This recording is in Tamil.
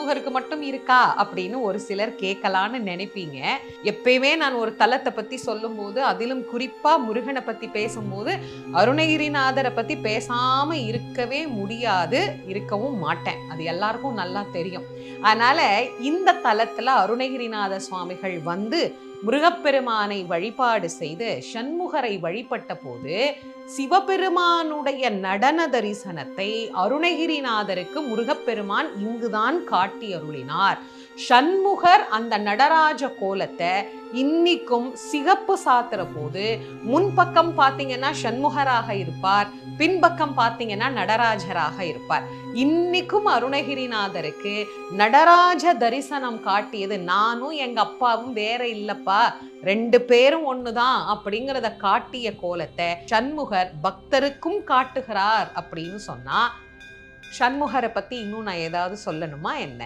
முருகருக்கு மட்டும் இருக்கா அப்படின்னு ஒரு சிலர் கேட்கலான்னு நினைப்பீங்க. எப்பயுமே நான் ஒரு தலத்தை பத்தி சொல்லும்போது அதிலும் குறிப்பா முருகனை பத்தி பேசும்போது அருணகிரிநாதரை பத்தி பேசாம இருக்கவே முடியாது இருக்கவும் மாட்டேன். அது எல்லாருக்கும் நல்லா தெரியும். அதனால இந்த தலத்துல அருணகிரிநாத சுவாமிகள் வந்து முருகப்பெருமானை வழிபாடு செய்து சண்முகரை வழிபட்ட போது சிவபெருமானுடைய நடன தரிசனத்தை அருணகிரிநாதருக்கு முருகப்பெருமான் இங்குதான் காட்டி அருளினார் சண்முகர் அந்த நடராஜ கோலத்தை இன்னிக்கும் சிகப்பு சாத்துற போது முன்பக்கம் பார்த்தீங்கன்னா சண்முகராக இருப்பார் பின்பக்கம் பார்த்தீங்கன்னா நடராஜராக இருப்பார். இன்னைக்கும் அருணகிரிநாதருக்கு நடராஜ தரிசனம் காட்டியது நானும் எங்க அப்பாவும் வேற இல்லப்பா ரெண்டு பேரும் ஒண்ணுதான் அப்படிங்கிறத காட்டிய கோலத்தை சண்முகர் பக்தருக்கும் காட்டுகிறார் அப்படின்னு சொன்னா சண்முகரை பத்தி இன்னும் நான் ஏதாவது சொல்லணுமா என்ன?